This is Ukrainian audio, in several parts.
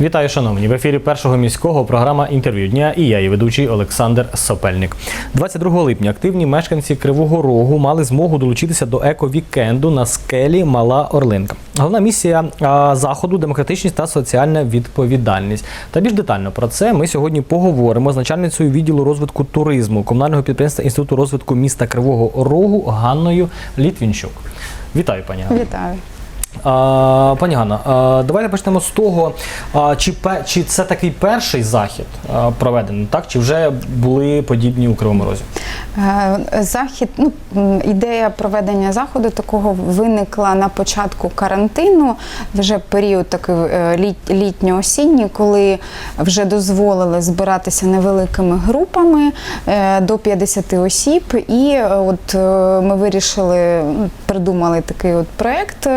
Вітаю, шановні! В ефірі першого міського програма інтерв'ю дня і я, її ведучий Олександр Сопельник. 22 липня активні мешканці Кривого Рогу мали змогу долучитися до еко-вікенду на скелі Мала Орлинка. Головна місія заходу демократичність та соціальна відповідальність. Та більш детально про це ми сьогодні поговоримо з начальницею відділу розвитку туризму комунального підприємства Інституту розвитку міста Кривого Рогу Ганною Літвінчук. Вітаю, пані Ганно. Вітаю. Пані Ганна, давайте почнемо з того, чи, чи це такий перший захід проведений, так? Чи вже були подібні у Кривому Розі? Е, Захід, ну ідея проведення заходу такого виникла на початку карантину, вже період такий е, літ, літньо-осінній, коли вже дозволили збиратися невеликими групами е, до 50 осіб. І от ми вирішили, ну, придумали такий от проект,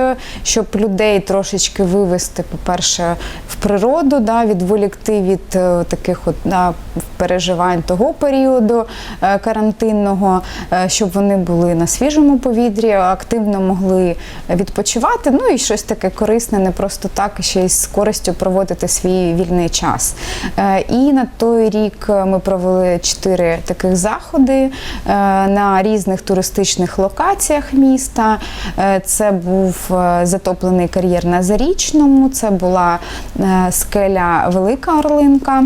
щоб людей трошечки вивести, по-перше, в природу, да, відволікти від е, таких от да, переживань того періоду е, карантинного, е, щоб вони були на свіжому повітрі, активно могли відпочивати. Ну і щось таке корисне, не просто так, ще й з користю проводити свій вільний час. І на той рік ми провели чотири таких заходи на різних туристичних локаціях міста. Це був затоплений кар'єр на Зарічному, це була е, скеля Велика Орлинка.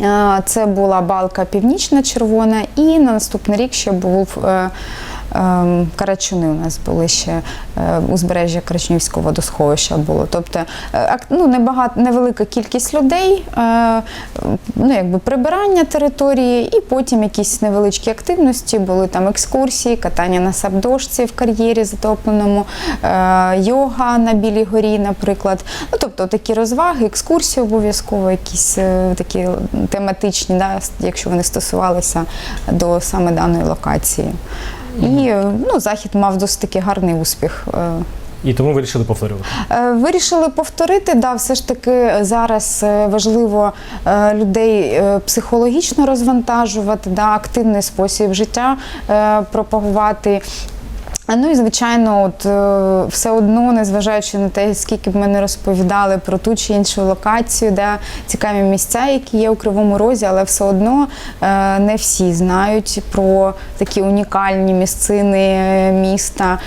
Е, Це була балка північна червона, і на наступний рік ще був. Ем, Карачуни у нас були ще е, узбережжя Карачунівського водосховища було. Тобто е, ну, небагато, невелика кількість людей, е, ну, якби прибирання території, і потім якісь невеличкі активності, були там екскурсії, катання на сапдошці в кар'єрі затопленому, йога на Білій горі, наприклад. Ну, тобто такі розваги, екскурсії обов'язково, якісь такі тематичні, да, якщо вони стосувалися до саме даної локації. І ну, захід мав досить таки гарний успіх. е, І тому вирішили повторювати. Е, Вирішили повторити, да, все ж таки зараз е, важливо людей психологічно розвантажувати, да, активний спосіб життя пропагувати. Ну і звичайно, от е, все одно, незважаючи на те, скільки б ми не розповідали про ту чи іншу локацію, де цікаві місця, які є у Кривому Розі, але все одно е, не всі знають про такі унікальні місцини е, міста.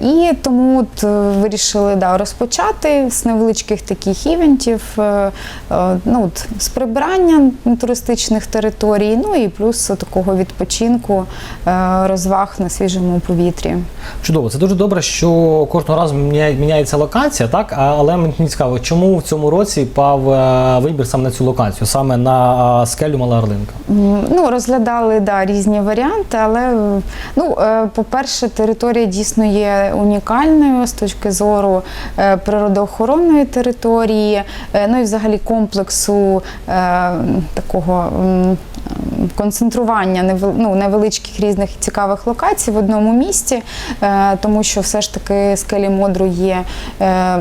І тому от вирішили да, розпочати з невеличких таких івентів, ну, от, з прибирання туристичних територій, ну і плюс такого відпочинку, розваг на свіжому повітрі. Чудово, це дуже добре, що кожного разу міняє- міняється локація, так? Але мені цікаво, чому в цьому році пав е, вибір саме на цю локацію, саме на е, скелю Мала Орлинка? Ну, розглядали да, різні варіанти, але ну, е, по-перше, територія дійсно є унікальною з точки зору природоохоронної території, ну і взагалі комплексу такого. Концентрування ну, невеличких різних цікавих локацій в одному місці, е, тому що все ж таки скелі Модру є е,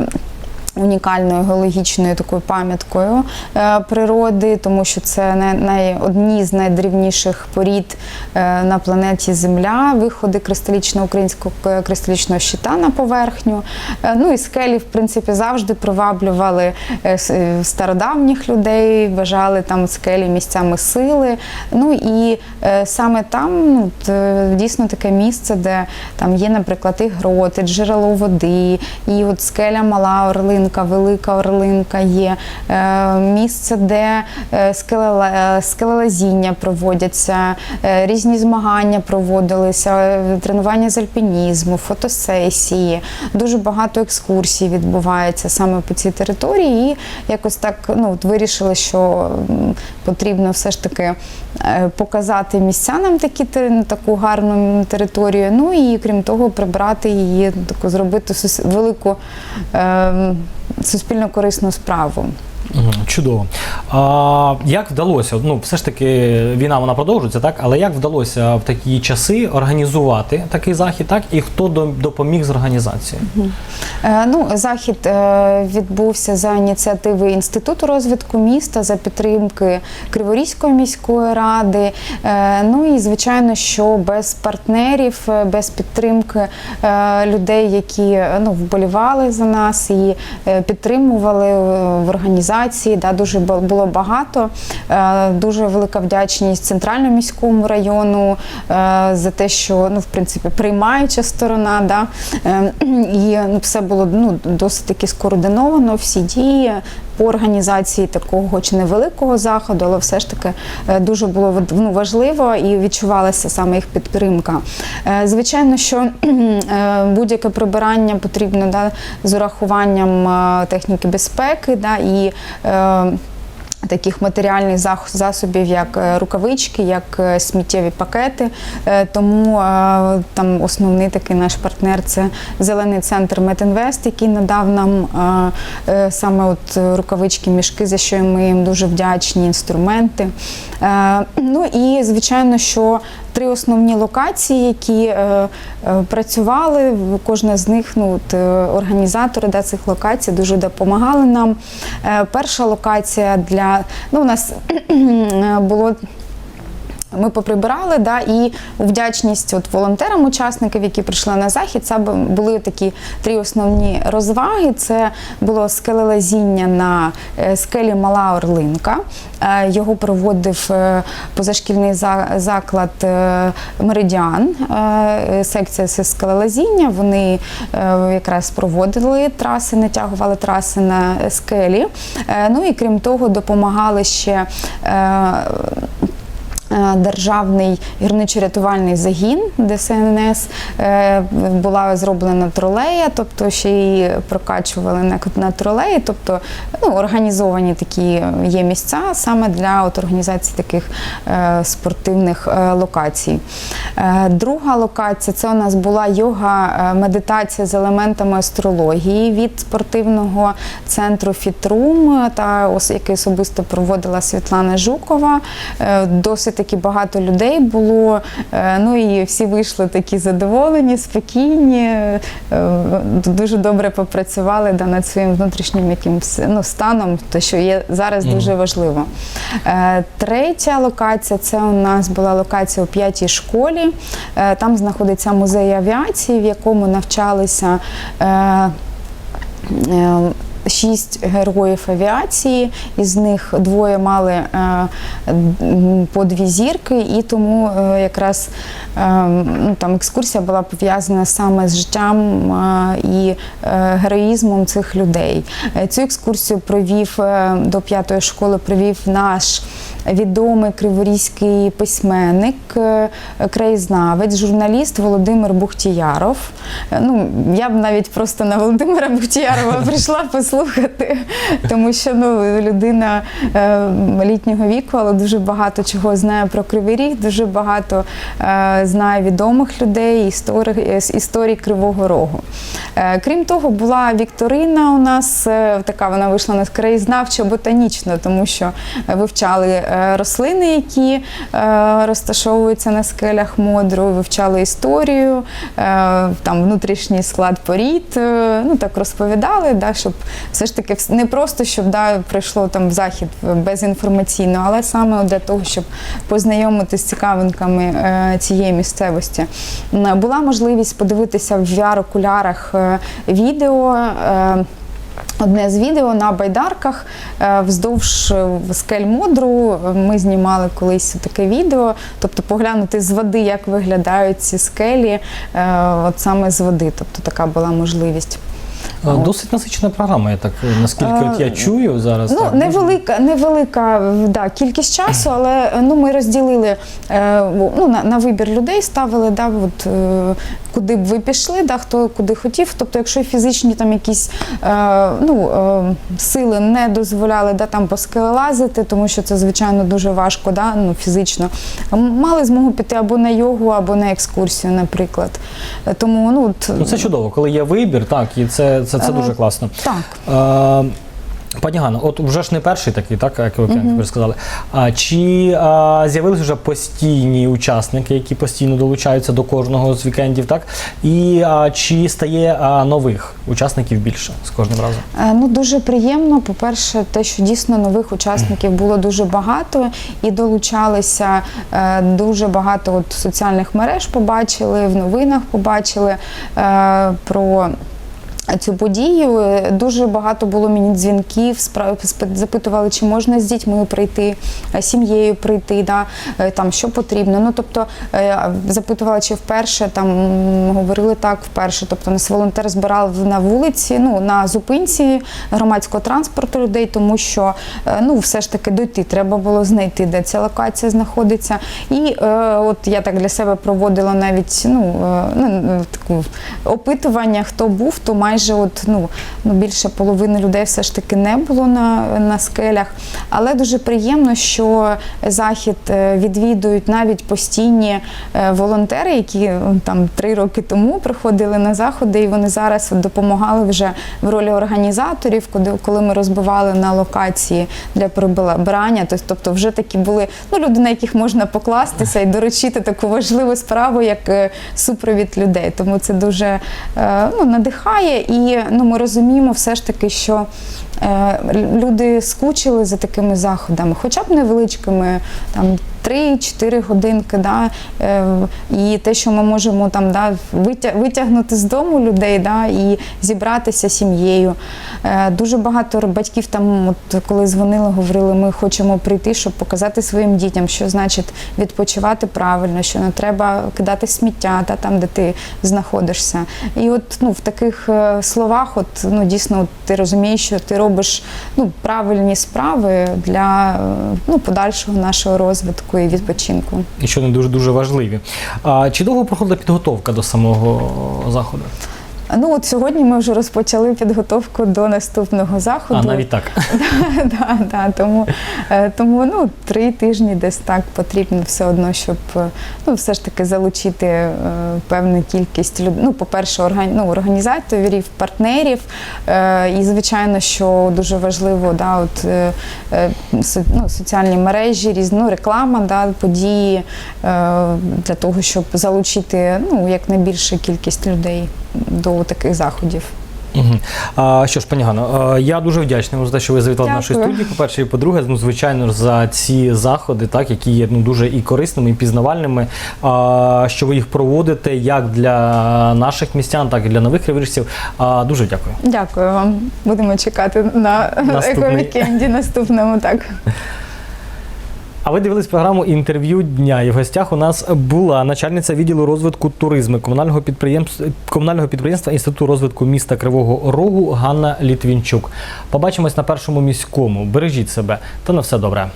унікальною геологічною такою пам'яткою е, природи, тому що це най, одні з найдрівніших порід е, на планеті Земля, виходи кристалічного українського кристалічного щита на поверхню. Е, ну і скелі, в принципі, завжди приваблювали е, е, стародавніх людей, вважали там скелі місцями сили. Ну і е, саме там ну, е, дійсно таке місце, де там є, наприклад, і гроти, джерело води, і от скеля Мала Орлинка, Велика Орлинка є, е, місце, де е, скелела- скелелазіння проводяться, е, різні змагання проводилися, тренування з альпінізму, фотосесії. Дуже багато екскурсій відбувається саме по цій території. І якось так ну, от вирішили, що потрібно все ж таки показати містянам такі, таку гарну територію. Ну і крім того, прибрати її, таку зробити велику е, суспільно корисну справу. Чудово. А, як вдалося? Ну, все ж таки, війна вона продовжується, так? Але як вдалося в такі часи організувати такий захід, так? І хто до- допоміг з організацією? Е, Ну, захід е, відбувся за ініціативи Інституту розвитку міста за підтримки Криворізької міської ради. Е, Ну і звичайно, що без партнерів, е, без підтримки е, людей, які е, ну, вболівали за нас і е, підтримували в організації, да, дуже бу- було багато. Е, Дуже велика вдячність центральному міському району е, за те, що ну, в принципі приймаюча сторона, да, е, і ну, все було ну, досить таки скоординовано, всі дії. По організації такого, хоч невеликого заходу, але все ж таки е, дуже було ну, важливо і відчувалася саме їх підтримка. Е, Звичайно, що е, будь-яке прибирання потрібно да, з урахуванням техніки безпеки да, і таких матеріальних засобів, як е, рукавички, як е, сміттєві пакети. Е, Тому там основний такий наш партнер це зелений центр Метінвест, який надав нам саме от рукавички, мішки, за що ми їм дуже вдячні, інструменти. Ну і звичайно, що три основні локації, які е, е, працювали. Кожна з них, ну от, е, організатори да, цих локацій дуже допомагали нам. Перша локація для ну, у нас було. Ми поприбирали, да, і у вдячність от волонтерам, учасників, які прийшли на захід, це були такі три основні розваги. Це було скелелазіння на е, скелі Мала Орлинка. Е, Його проводив е, позашкільний заклад Меридіан, секція скелелазіння. Вони якраз проводили траси, натягували траси на скелі. Ну і крім того, допомагали ще. Е, Державний гірничо-рятувальний загін ДСНС е, була зроблена тролея, тобто ще й прокачували на, тролеї, тобто ну, організовані такі є місця саме для от, організації таких е, спортивних локацій. Е, друга локація це у нас була йога е, медитація з елементами астрології від спортивного центру Фітрум, та ос- який особисто проводила Світлана Жукова. Е, Досить таки багато людей було. е, Ну і всі вийшли такі задоволені, спокійні, е, дуже добре попрацювали да, над своїм внутрішнім якимсь ну, станом, то що є зараз дуже важливо. Е, Третя локація це у нас була локація у п'ятій школі. Е, Там знаходиться музей авіації, в якому навчалися. е, е, Шість героїв авіації, із них двоє мали по дві зірки, і тому якраз ну, там екскурсія була пов'язана саме з життям і героїзмом цих людей. Цю екскурсію провів до п'ятої школи, провів наш відомий криворізький письменник, е, краєзнавець, журналіст Володимир Бухтіяров. Е, Ну, я б навіть просто на Володимира Бухтіярова прийшла послухати, тому що ну, людина е, літнього віку, але дуже багато чого знає про Кривий Ріг, дуже багато знає відомих людей, історій, з історій Кривого Рогу. Крім того, була вікторина у нас, така вона вийшла на краєзнавчо-ботанічно, тому що вивчали рослини, які е, розташовуються на скелях Модру, вивчали історію, е, там внутрішній склад порід, е, ну так розповідали, да, щоб все ж таки не просто, щоб да, прийшло там в захід безінформаційно, але саме для того, щоб познайомитися з цікавинками е, цієї місцевості. Була можливість подивитися в VR-окулярах е, відео. Одне з відео на байдарках е, вздовж е, скель Модру. Ми знімали колись таке відео, тобто поглянути з води, як виглядають ці скелі, е, от саме з води. Тобто така була можливість. Е, Досить насичена програма, я так наскільки от я Е, чую зараз. Ну, так, невелика, невелика да, кількість часу, але ну, ми розділили е, ну, на, на вибір людей, ставили, да, от, е, куди б ви пішли, да, хто куди хотів. Тобто, якщо фізичні там якісь е, ну, е, сили не дозволяли да, там поскелелазити, тому що це, звичайно, дуже важко да, ну, фізично, мали змогу піти або на йогу, або на екскурсію, наприклад. Е, Тому, ну, от, Ну, це чудово, коли є вибір, так, і це, це, це Е, дуже класно. так. Е, Пані Ганно, от вже ж не перший такий, так як ви, як ви сказали. А чи а, з'явилися вже постійні учасники, які постійно долучаються до кожного з вікендів, так? І а, чи стає а, нових учасників більше з кожним разом? Е, Ну дуже приємно. По-перше, те, що дійсно нових учасників було дуже багато і долучалися е, дуже багато от соціальних мереж. Побачили в новинах, побачили е, про. Цю подію Е, дуже багато було мені дзвінків, запитували, чи можна з дітьми прийти, е, сім'єю прийти, да, е, там що потрібно. Ну тобто запитували, чи вперше там говорили так, вперше. Тобто нас волонтер збирав на вулиці, ну на зупинці громадського транспорту людей, тому що ну все ж таки дойти треба було знайти, де ця локація знаходиться. І е, от я так для себе проводила навіть ну, е, ну таку опитування, хто був, то майже от ну, ну більше половини людей все ж таки не було на, на скелях. Але дуже приємно, що захід е, відвідують навіть постійні е, волонтери, які е, там три роки тому приходили на заходи, і вони зараз допомагали вже в ролі організаторів, коли, ми розбивали на локації для прибирання. Тобто- вже такі були ну, люди, на яких можна покластися і доручити таку важливу справу, як супровід людей. Тому це дуже ну, надихає, і ну, ми розуміємо все ж таки, що е, люди скучили за такими заходами, хоча б невеличкими, там 3-4 годинки. Да, е, і те, що ми можемо там да, витягнути з дому людей да, і зібратися сім'єю. Е, дуже багато батьків там, от, коли дзвонили, говорили, ми хочемо прийти, щоб показати своїм дітям, що значить відпочивати правильно, що не треба кидати сміття та, там, де ти знаходишся. І от ну, в таких е, словах, от, ну, дійсно, от, ти розумієш, що ти робиш ну, правильні справи для ну, подальшого нашого розвитку і відпочинку. І що не дуже дуже важливі. А, чи довго проходила підготовка до самого заходу? Ну от сьогодні ми вже розпочали підготовку до наступного заходу. А навіть так. да, да, тому, е, тому ну, три тижні десь так потрібно все одно, щоб е, ну, все ж таки залучити е, певну кількість людей. Ну, по-перше, орган, ну, організаторів, партнерів. І, звичайно, що дуже важливо, да, от, ну, соціальні мережі, різні, ну, реклама, да, події для того, щоб залучити ну, якнайбільшу кількість людей до таких заходів. Угу. А, що ж, пані Ганно, а, я дуже вдячний вам за те, що ви завітали до нашої студії. По-перше, і по-друге, ну, звичайно ж, за ці заходи, так, які є ну, дуже і корисними, і пізнавальними, а, що ви їх проводите як для наших містян, так і для нових криворіжців. А, дуже дякую. Дякую вам. Будемо чекати на ековікенді наступному. Так. А ви дивились програму інтерв'ю дня. І в гостях у нас була начальниця відділу розвитку туризму комунального підприємства комунального підприємства Інституту розвитку міста Кривого Рогу Ганна Літвінчук. Побачимось на першому міському. Бережіть себе та на все добре.